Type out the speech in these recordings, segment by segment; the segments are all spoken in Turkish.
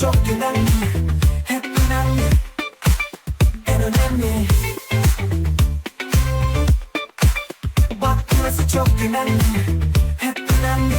çok önemli Hep önemli En önemli Bak burası çok önemli Hep önemli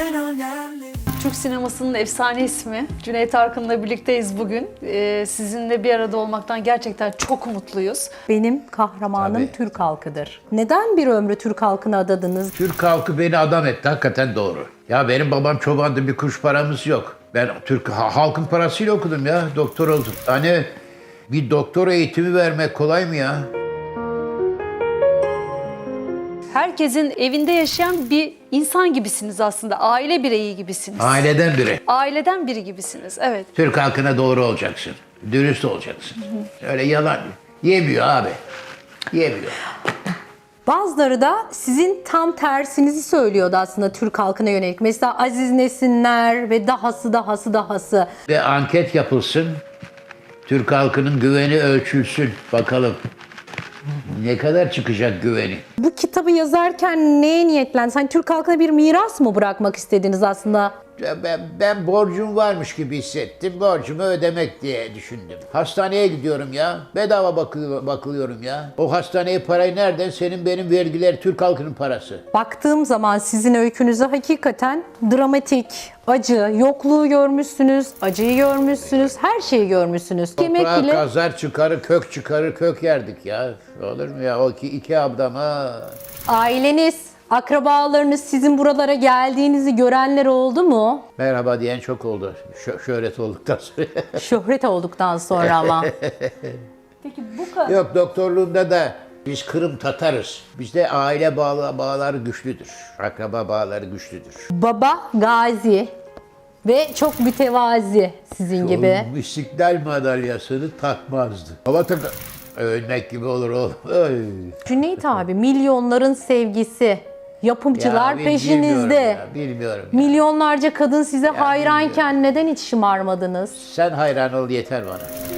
En önemli Türk sinemasının efsane ismi. Cüneyt Arkın'la birlikteyiz bugün. Ee, sizinle bir arada olmaktan gerçekten çok mutluyuz. Benim kahramanım Tabii. Türk halkıdır. Neden bir ömrü Türk halkına adadınız? Türk halkı beni adam etti. Hakikaten doğru. Ya benim babam çobandı. Bir kuruş paramız yok. Ben Türk ha- halkın parasıyla okudum ya. Doktor oldum. Hani bir doktor eğitimi vermek kolay mı ya? Herkesin evinde yaşayan bir insan gibisiniz aslında. Aile bireyi gibisiniz. Aileden biri. Aileden biri gibisiniz. Evet. Türk halkına doğru olacaksın. Dürüst olacaksın. Öyle yalan yemiyor abi. Yemiyor. Bazıları da sizin tam tersinizi söylüyordu aslında Türk halkına yönelik. Mesela Aziz Nesinler ve dahası dahası dahası. Ve anket yapılsın. Türk halkının güveni ölçülsün. Bakalım. Ne kadar çıkacak güveni? Bu kitabı yazarken neye niyetlendiniz? Hani Türk halkına bir miras mı bırakmak istediniz aslında? Ben, ben borcum varmış gibi hissettim. Borcumu ödemek diye düşündüm. Hastaneye gidiyorum ya. Bedava bakıyor, bakılıyorum ya. O hastaneye parayı nereden? Senin benim vergiler Türk halkının parası. Baktığım zaman sizin öykünüze hakikaten dramatik, acı, yokluğu görmüşsünüz, acıyı görmüşsünüz, her şeyi görmüşsünüz. Yemek Toprağa bile kazar çıkarır, kök çıkarır, kök yerdik ya. Olur mu ya? O iki, iki abdama. Aileniz, akrabalarınız sizin buralara geldiğinizi görenler oldu mu? Merhaba diyen çok oldu. Şö- şöhret olduktan sonra. Şöhret olduktan sonra ama. Peki bu kadar. Yok doktorluğunda da biz Kırım Tatarız. Bizde aile bağlı, bağları güçlüdür. Akraba bağları güçlüdür. Baba gazi ve çok mütevazi sizin gibi. O İstiklal madalyasını takmazdı. Hava tak ölmek gibi olur o. Ay. Cüneyt abi milyonların sevgisi, yapımcılar Ya, bil- peşinizde. Bilmiyorum, ya, bilmiyorum ya. Milyonlarca kadın size hayranken neden hiç şımarmadınız? Sen hayran ol yeter bana.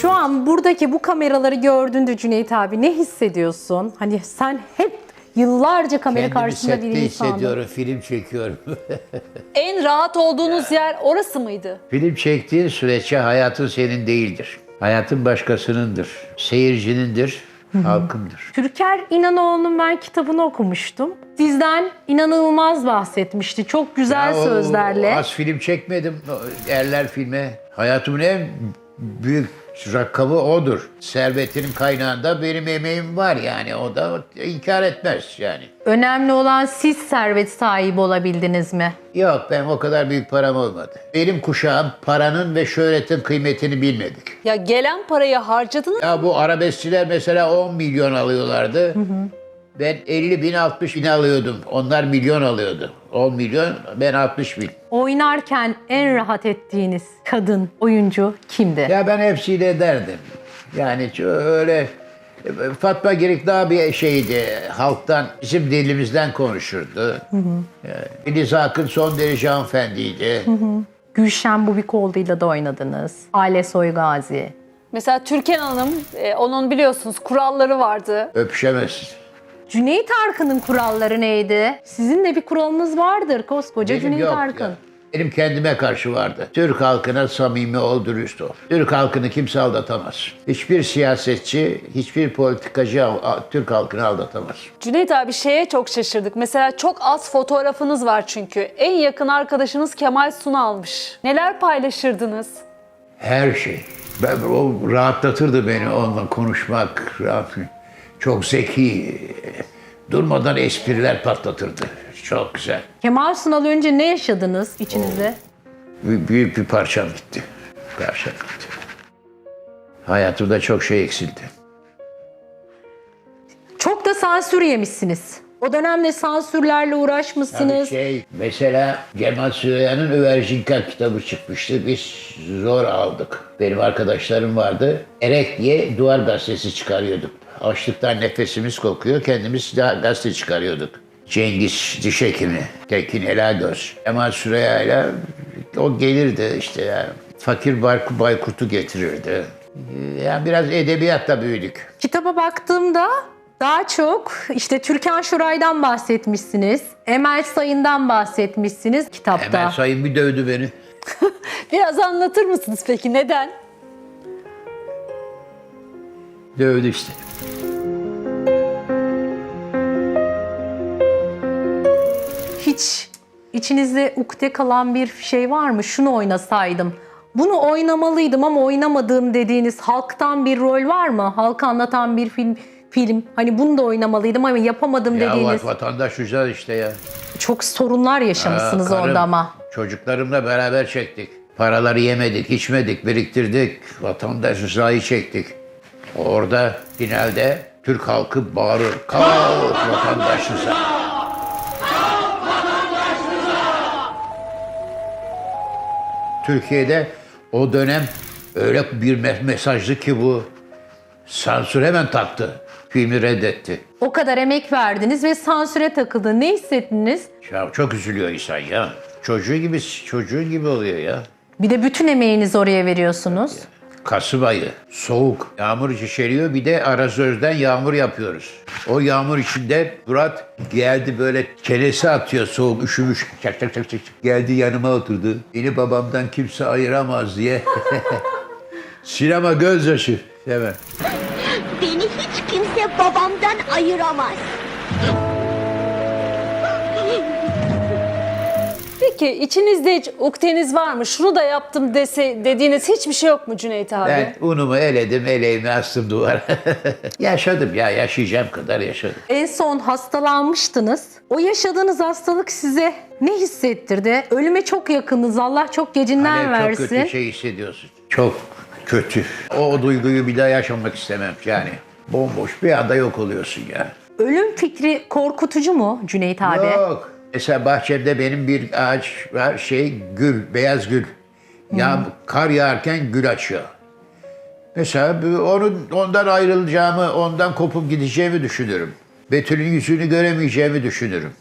Şu an buradaki bu kameraları gördüğünde Cüneyt abi ne hissediyorsun? Hani sen hep yıllarca kamera Kendimi karşısında bir sette insandın. hissediyorum, film çekiyorum. En rahat olduğunuz yer orası mıydı? film çektiğin sürece hayatın senin değildir. Hayatın başkasınındır. Seyircinindir, halkındır. Türker İnanoğlu'nun ben kitabını okumuştum. Sizden inanılmaz bahsetmişti. Çok güzel Ya o- sözlerle. Az film çekmedim. Erler filme. Hayatımın en büyük rakamı odur. Servetinin kaynağında benim emeğim var yani. O da inkar etmez yani. Önemli olan siz servet sahibi olabildiniz mi? Yok ben o kadar büyük param olmadı. Benim kuşağım paranın ve şöhretin kıymetini bilmedik. Ya gelen parayı harcadınız. Ya bu arabeskçiler mesela 10 milyon alıyorlardı. Ben 50 bin 60 bin alıyordum. Onlar milyon alıyordu. 10 milyon ben 60 bin. Oynarken en rahat ettiğiniz kadın oyuncu kimdi? Ya ben hepsiyle ederdim. Yani öyle Fatma Girik daha bir şeydi. Halktan, bizim dilimizden konuşurdu. Yani Filiz Akın son derece hanımefendiydi. Gülşen Bubikoğlu'yla da oynadınız. Ale Soygazi. Mesela Türkan Hanım, e, onun biliyorsunuz kuralları vardı. Öpüşemezsin. Cüneyt Arkın'ın kuralları neydi? Sizin de bir kuralınız vardır koskoca Benim Cüneyt yok Arkın. ya. Benim kendime karşı vardı. Türk halkına samimi ol, dürüst ol. Türk halkını kimse aldatamaz. Hiçbir siyasetçi, hiçbir politikacı al- a- Türk halkını aldatamaz. Cüneyt abi şeye çok şaşırdık. Mesela çok az fotoğrafınız var çünkü. En yakın arkadaşınız Kemal Sunal'mış. Neler paylaşırdınız? Her şey. Ben, o rahatlatırdı beni onunla konuşmak. rahat- Çok zeki. Durmadan espriler patlatırdı. Çok güzel. Kemal Sunal önce ne yaşadınız içinizde? Büyük, büyük bir parçam gitti. Parçam gitti. Hayatımda çok şey eksildi. Çok da sansür yemişsiniz. O dönemde sansürlerle uğraşmışsınız. Tabii şey, mesela Cemal Süreyya'nın Övercinka kitabı çıkmıştı. Biz zor aldık. Benim arkadaşlarım vardı. Erek diye duvar gazetesi çıkarıyorduk. Açlıktan nefesimiz kokuyor. Kendimiz de gazete çıkarıyorduk. Cengiz Diş Hekimi, Tekin Elagöz, Cemal Süreyya ile o gelirdi işte yani. Fakir Bayku- Baykurt'u getirirdi. Yani biraz edebiyatla büyüdük. Kitaba baktığımda Daha çok işte Türkan Şoray'dan bahsetmişsiniz. Emel Sayın'dan bahsetmişsiniz kitapta. Hemen sayın bir dövdü beni. Biraz anlatır mısınız peki neden? Dövdü işte. Hiç içinizde ukde kalan bir şey var mı? Şunu oynasaydım. Bunu oynamalıydım ama oynamadığım dediğiniz halktan bir rol var mı? Halkı anlatan bir film film. Hani bunu da oynamalıydım ama yapamadım Ya dediğiniz. bak vatandaş güzel işte ya. Çok sorunlar yaşamışsınız Ha, karım, orada ama. Çocuklarımla beraber çektik. Paraları yemedik, içmedik, biriktirdik. Vatandaş rızayı çektik. Orada finalde Türk halkı bağırır. Kalk vatandaş rıza. Türkiye'de o dönem öyle bir me- mesajdı ki bu sansür hemen taktı. Filmi reddetti. O kadar emek verdiniz ve sansüre takıldı. Ne hissettiniz? Ya çok üzülüyor insan ya. Çocuğu gibi, çocuğun gibi oluyor ya. Bir de bütün emeğinizi oraya veriyorsunuz. Kasım ayı, soğuk, yağmur şişeriyor bir de arazözden yağmur yapıyoruz. O yağmur içinde Murat geldi böyle çenesi atıyor soğuk, üşümüş. Çak çak çak çak. Geldi yanıma oturdu. Beni babamdan kimse ayıramaz diye. Sinema gözyaşı. Hemen. Beni hiç kimse babamdan ayıramaz. Peki içinizde hiç ukteniz var mı? Şunu da yaptım dese, dediğiniz hiçbir şey yok mu Cüneyt abi? Ben unumu eledim, eleğimi astım duvara. yaşadım ya, yaşayacağım kadar yaşadım. En son hastalanmıştınız. O yaşadığınız hastalık size ne hissettirdi? Ölüme çok yakınız. Allah çok gecinden Alev versin. çok kötü şey hissediyorsun. Çok kötü. O duyguyu bir daha yaşamak istemem yani. Bomboş bir anda yok oluyorsun ya. Ölüm fikri korkutucu mu Cüneyt abi? Yok. Mesela bahçemde benim bir ağaç var şey gül, beyaz gül. Ya kar yağarken gül açıyor. Mesela onun ondan ayrılacağımı, ondan kopup gideceğimi düşünürüm. Betül'ün yüzünü göremeyeceğimi düşünürüm.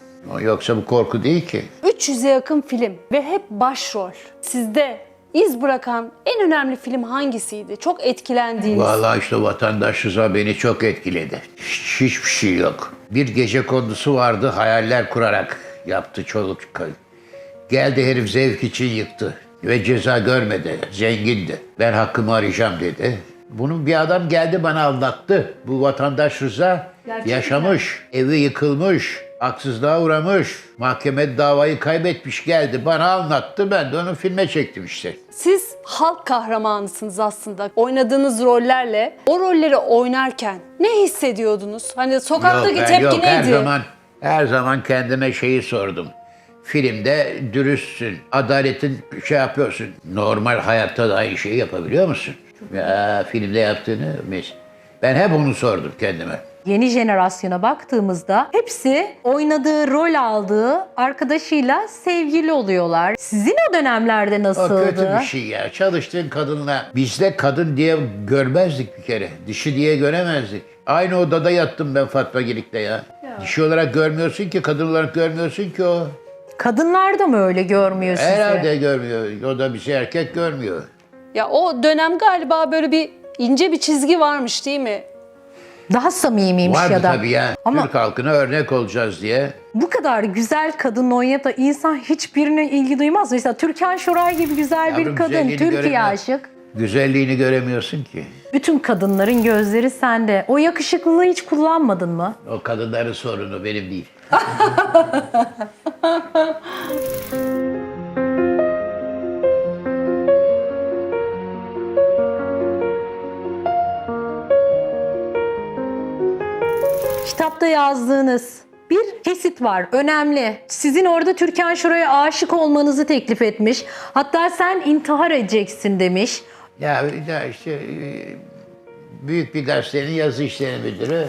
Yoksa bu korku değil ki. 300'e yakın film ve hep başrol. Sizde iz bırakan en önemli film hangisiydi? Çok etkilendiğiniz. Vallahi işte vatandaş rıza beni çok etkiledi. Hiç, hiçbir şey yok. Bir gece kondusu vardı hayaller kurarak yaptı çoluk. Geldi herif zevk için yıktı. Ve ceza görmedi. Zengindi. Ben hakkımı arayacağım dedi. Bunun bir adam geldi bana anlattı. Bu vatandaş Rıza yaşamış, evi yıkılmış, haksızlığa uğramış, mahkemede davayı kaybetmiş geldi. Bana anlattı. Ben de onu filme çektim işte. Siz halk kahramanısınız aslında. Oynadığınız rollerle o rolleri oynarken ne hissediyordunuz? Hani sokaktaki Yok, ben tepki yok. neydi? Her zaman, her zaman kendime şeyi sordum. Filmde dürüstsün, adaletin şey yapıyorsun. Normal hayatta da aynı şeyi yapabiliyor musun? Ya filmde yaptığını mis. Ben hep onu sordum kendime. Yeni jenerasyona baktığımızda hepsi oynadığı rol aldığı arkadaşıyla sevgili oluyorlar. Sizin o dönemlerde O nasıldı? kötü bir şey ya. Çalıştığın kadınla bizde kadın diye görmezdik bir kere. Dişi diye göremezdik. Aynı odada yattım ben Fatma Gilik'te ya. Dişi olarak görmüyorsun ki, kadın olarak görmüyorsun ki o. Kadınlar da mı öyle görmüyor sizi? Herhalde görmüyor. O da bizi erkek görmüyor. Ya o dönem galiba böyle bir ince bir çizgi varmış değil mi? Daha samimiymiş Vardı ya da. tabii ya. Ama Türk halkına örnek olacağız diye. bu kadar güzel kadın oynayıp da insan hiçbirine ilgi duymaz. Mesela Türkan Şoray gibi güzel bir Yavrum, kadın, güzelliğini Türkiye aşık. Güzelliğini göremiyorsun ki. Bütün kadınların gözleri sende. O yakışıklılığı hiç kullanmadın mı? O kadınların sorunu benim değil. Kitapta yazdığınız bir kesit var. Önemli. Sizin orada Türkan Şoray'a aşık olmanızı teklif etmiş. Hatta sen intihar edeceksin demiş. Ya, ya işte e, büyük bir gazetenin yazı işleri müdürü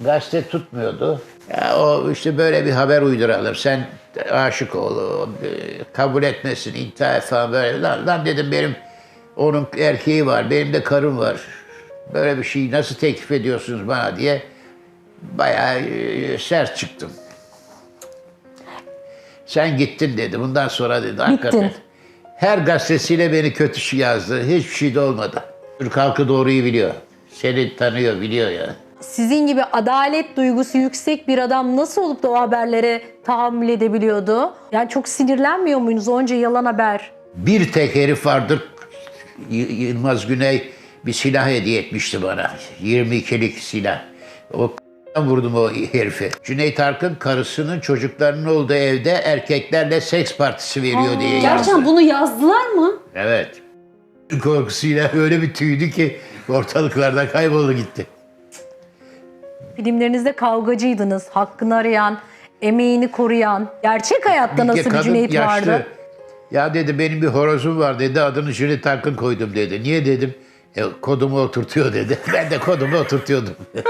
gazete tutmuyordu. Ya o işte böyle bir haber uyduralım. Sen aşık ol, e, kabul etmesin, intihar falan böyle. Lan, lan dedim benim onun erkeği var, benim de karım var. Böyle bir şeyi nasıl teklif ediyorsunuz bana diye bayağı e, sert çıktım. Sen gittin dedi. Bundan sonra dedi hakikaten. Her gazetesiyle beni kötü şey yazdı. Hiçbir şey de olmadı. Türk halkı doğruyu biliyor. Seni tanıyor, biliyor ya. Sizin gibi adalet duygusu yüksek bir adam nasıl olup da o haberlere tahammül edebiliyordu? Yani çok sinirlenmiyor muydunuz onca yalan haber? Bir tek herif vardır. Y- Yılmaz Güney bir silah hediye etmişti bana. 22'lik silah. O vurdum o herifi. Cüneyt Arkın karısının çocuklarının olduğu evde erkeklerle seks partisi veriyor diye yazdı. Gerçekten bunu yazdılar mı? Evet. Korkusuyla öyle bir tüydü ki ortalıklarda kayboldu gitti. Filmlerinizde kavgacıydınız. Hakkını arayan, emeğini koruyan. Gerçek hayatta nasıl bir kadın Cüneyt yaşlı. vardı? Ya dedi benim bir horozum var dedi adını Cüneyt Arkın koydum dedi. Niye dedim? E, kodumu oturtuyor dedi. Ben de kodumu oturtuyordum.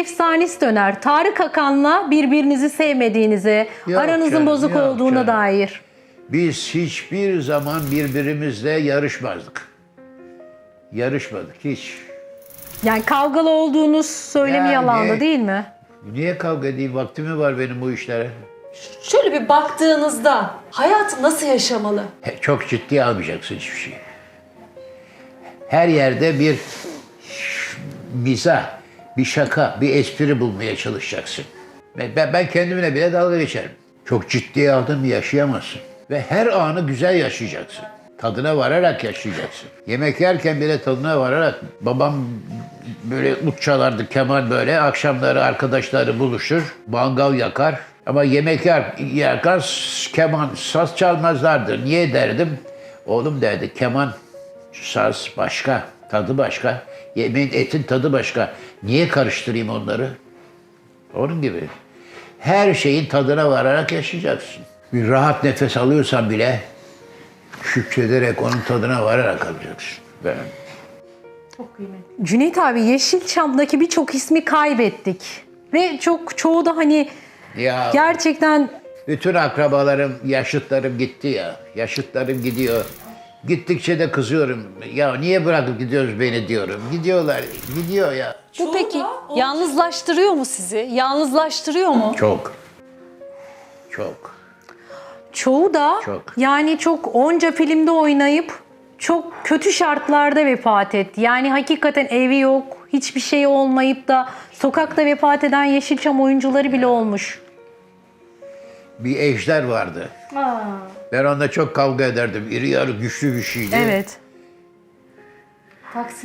efsanesi döner. Tarık Akan'la birbirinizi sevmediğinizi, Yok aranızın canım, bozuk yok olduğuna canım. dair. Biz hiçbir zaman birbirimizle yarışmazdık. Yarışmadık hiç. Yani kavgalı olduğunuz söylemi Yani- yalandı değil mi? Niye kavga edeyim? Vaktim mi var benim bu işlere? Şöyle bir baktığınızda hayatı nasıl yaşamalı? He, Çok ciddiye almayacaksın hiçbir şeyi. Her yerde bir mizah, bir şaka, bir espri bulmaya çalışacaksın. Ben, ben, kendimle bile dalga geçerim. Çok ciddiye aldın mı yaşayamazsın. Ve her anı güzel yaşayacaksın. Tadına vararak yaşayacaksın. Yemek yerken bile tadına vararak babam böyle ut çalardı Kemal böyle. Akşamları arkadaşları buluşur, mangal yakar. Ama yemek yer, yerken keman, saz çalmazlardı. Niye derdim? Oğlum derdi keman, saz başka, tadı başka. Yemeğin etin tadı başka. Niye karıştırayım onları? Onun gibi. Her şeyin tadına vararak yaşayacaksın. Bir rahat nefes alıyorsan bile şükrederek onun tadına vararak alacaksın. Ben Cüneyt abi Yeşilçam'daki birçok ismi kaybettik. Ve çok çoğu da hani ya gerçekten bütün akrabalarım, yaşıtlarım gitti ya. Yaşıtlarım gidiyor. Gittikçe de kızıyorum. Ya niye bırakıp gidiyoruz beni diyorum. Gidiyorlar. Gidiyor ya. Bu peki yalnızlaştırıyor mu sizi? Yalnızlaştırıyor mu? Çok. Çok. çoğu da Çok. yani çok onca filmde oynayıp çok kötü şartlarda vefat etti. Yani hakikaten evi yok, hiçbir şey olmayıp da sokakta vefat eden Yeşilçam oyuncuları bile olmuş. Bir ejder vardı. Ben onunla çok kavga ederdim. İri yarı güçlü bir şeydi. Evet.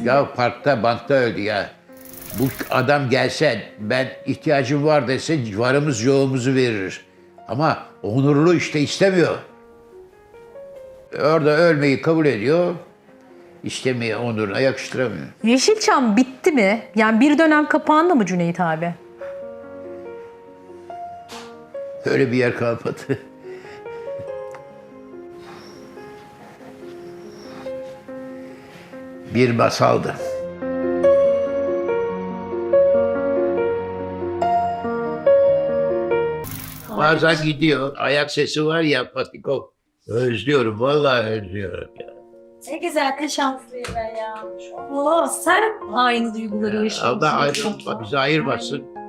Ya parkta, bankta öldü ya. Bu adam gelse, ben ihtiyacım var dese varımız yoğumuzu verir. Ama onurlu işte istemiyor. Orada ölmeyi kabul ediyor. İstemiyor, onuruna yakıştıramıyor. Yeşilçam bitti mi? Yani bir dönem kapandı mı Cüneyt abi? Öyle bir yer kalmadı. bir masaldı. Bazen gidiyor. Ayak sesi var ya Patiko. Özlüyorum. Vallahi özlüyorum ya. Ne güzel ne şanslıyım ben ya. Oo, sen aynı duyguları yaşıyorsun. Allah ayrılma, bizi ayırmasın.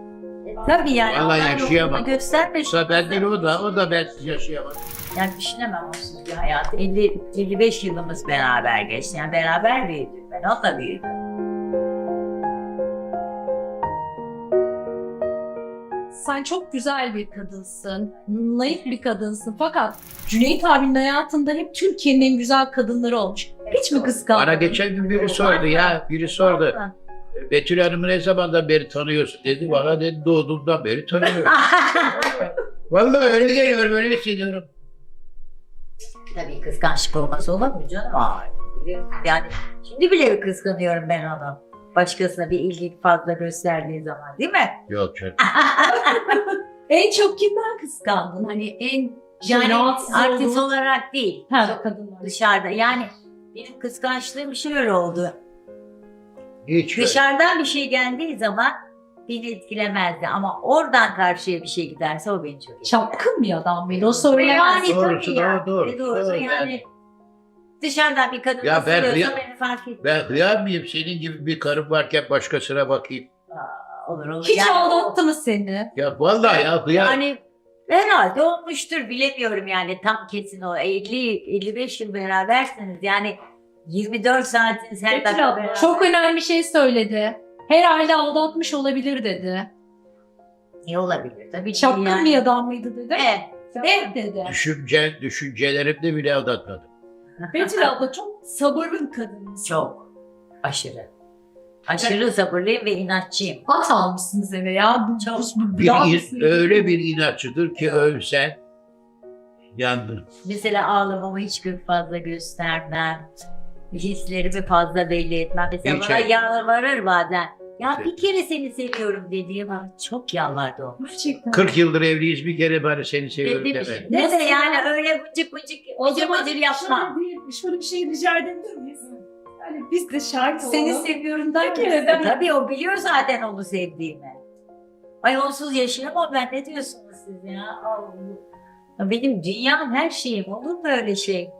Tabii yani. Vallahi Allah yaşayamam. yolunu Gösterme. Yoksa ben değil o da, o da ben yaşayamam. Yani düşünemem onsuz bir hayat. 50, 55 yılımız beraber geçti. Yani beraber büyüdük. Ben onunla büyüdüm. Sen çok güzel bir kadınsın, naif bir kadınsın. Fakat Cüneyt abinin hayatında hep Türkiye'nin en güzel kadınları olmuş. Hiç mi kıskandın? Bana geçen gün biri sordu ya, biri sordu. Betül Hanım'ı ne zamandan beri tanıyorsun dedi. Bana dedi doğduğumdan beri tanıyorum. Vallahi öyle geliyor, öyle hissediyorum. Tabii kıskançlık olmaz olur mu canım? Ay. Yani şimdi bile kıskanıyorum ben onu. Başkasına bir ilgi fazla gösterdiği zaman değil mi? Yok canım. En çok kimden kıskandın? Hani en Yani rahatsız artist olduğun- olarak değil. Ha, kadınlar. Dışarıda yani benim kıskançlığım şöyle oldu. Hiç. Dışarıdan bir şey geldiği zaman beni etkilemezdi ama oradan karşıya bir şey giderse o beni çok etkiler. Çapkın bir adam mıydı? O söylemez. Yani Doğrusu tabii ya. doğru, doğru. E, doğrusu Doğru, yani. Dışarıdan bir kadın Ya nasıl ben- ya- beni fark etmiyor. Ben hıyar mıyım senin gibi bir karım varken başkasına bakayım? olur olur. Hiç Yani o- aldattı mı seni? Ya vallahi ya, ya Yani herhalde olmuştur bilemiyorum yani tam kesin o 50 55 yıl berabersiniz yani 24 saatiniz her Betül dakika abla beraber. çok önemli bir şey söyledi. Her aile aldatmış olabilir dedi. İyi olabilir tabii. ki Çapkın yani. bir adam mıydı dedi. Evet. Evet dedi. düşünce, düşüncelerimde bile aldatmadım. Betül abla çok sabırlı bir kadınız. Çok. Aşırı. Aşırı sabırlıyım ve inatçıyım. Hat almışsınız eve ya. Bu, Çok. bu, Bir, daha in- öyle bir inatçıdır ki ölsen yandın. Mesela ağlamamı hiç gö- fazla göstermem. Hislerimi fazla belli etmem. Mesela Hiç bana şey- yalvarır bazen. Ya bir kere seni seviyorum dediğim an çok yalvardı o. Gerçekten. 40 yıldır evliyiz bir kere bari seni seviyorum Dedim deme. Ne de yani öyle bıcık bıcık O bıcık zaman bıcık yapmam. şöyle bir, şöyle bir şey rica edebilir miyiz? Yani biz de şahit Seni seviyorum der Bir kere de? Tabii o biliyor zaten onu sevdiğimi. Ay onsuz yaşayamam ben ne diyorsunuz siz ya? Allah. Benim dünyam her şeyim olur mu öyle şey?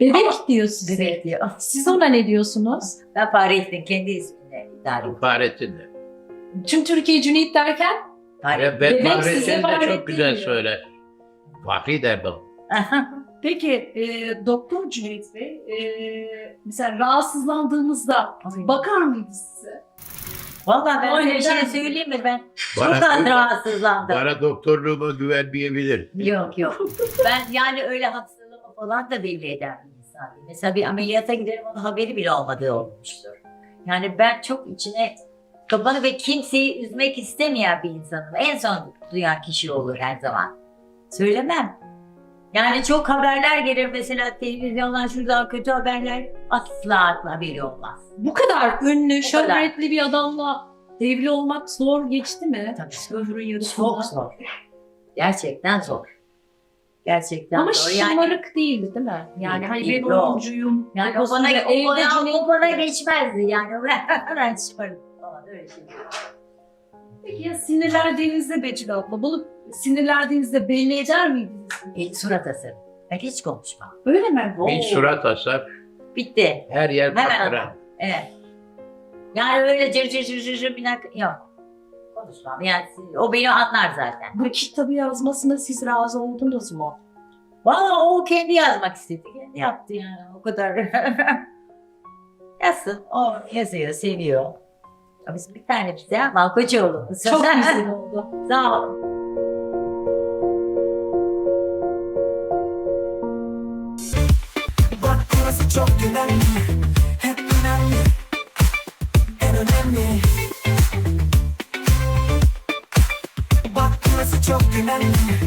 Bebek diyor size. Bebek diyor. Siz ona ne diyorsunuz? Ben Fahrettin kendi ismini idare ediyorum. Fahrettin de. Tüm Türkiye Cüneyt derken Ve Bebek ben size Fahrettin de Fahrettin çok güzel diyor. söyler. Fahri der bana. Peki e, Doktor Cüneyt Bey e, mesela rahatsızlandığımızda bakar mıydı size? Vallahi ben Öyle bir şey söyleyeyim mi ben? Bana- Çok rahatsızlandım. Bana doktorluğuma güvenmeyebilir. Yok yok. Ben yani öyle hastalığımı falan da belli eden bir insan. Mesela bir ameliyata giderim onun haberi bile olmadığı olmuştur. Yani ben çok içine kapanı ve kimseyi üzmek istemeyen bir insanım. En son duyan kişi olur her zaman. Söylemem. Yani çok haberler gelir mesela televizyondan şuradan kötü haberler asla haberi olmaz. Bu kadar ünlü, şöhretli bir adamla evli olmak zor geçti mi? Tabii. Ömrün yarısında. Çok zor. Gerçekten zor. Gerçekten Ama. Yani şımarık değildi değil mi? Yani Değil, hani değil, ben yok. oyuncuyum. Yani o bana, o evde bana, o bana geçmezdi yani. Ben, ben şımarım falan öyle şey. Peki ya sinirlendiğinizde Betül abla, bunu sinirlendiğinizde belli eder miydiniz? El surat asarım. Ben hiç konuşmam. Öyle mi? Bir surat asar, Bitti. her yer Hemen patlar. Evet. Yani öyle cır cır cır cır cır bir dakika yok. Konuşmam. Yani o beni anlar zaten. Bu kitabı yazmasına siz razı oldunuz mu? Valla o kendi yazmak istedi. Kendi yaptı yani. O kadar. Yazsın. O yazıyor, seviyor. Biz bir tane bize Malkoçoğlu. Çok güzel oldu. Sağ ol. Bak burası çok güvenli çok güvenli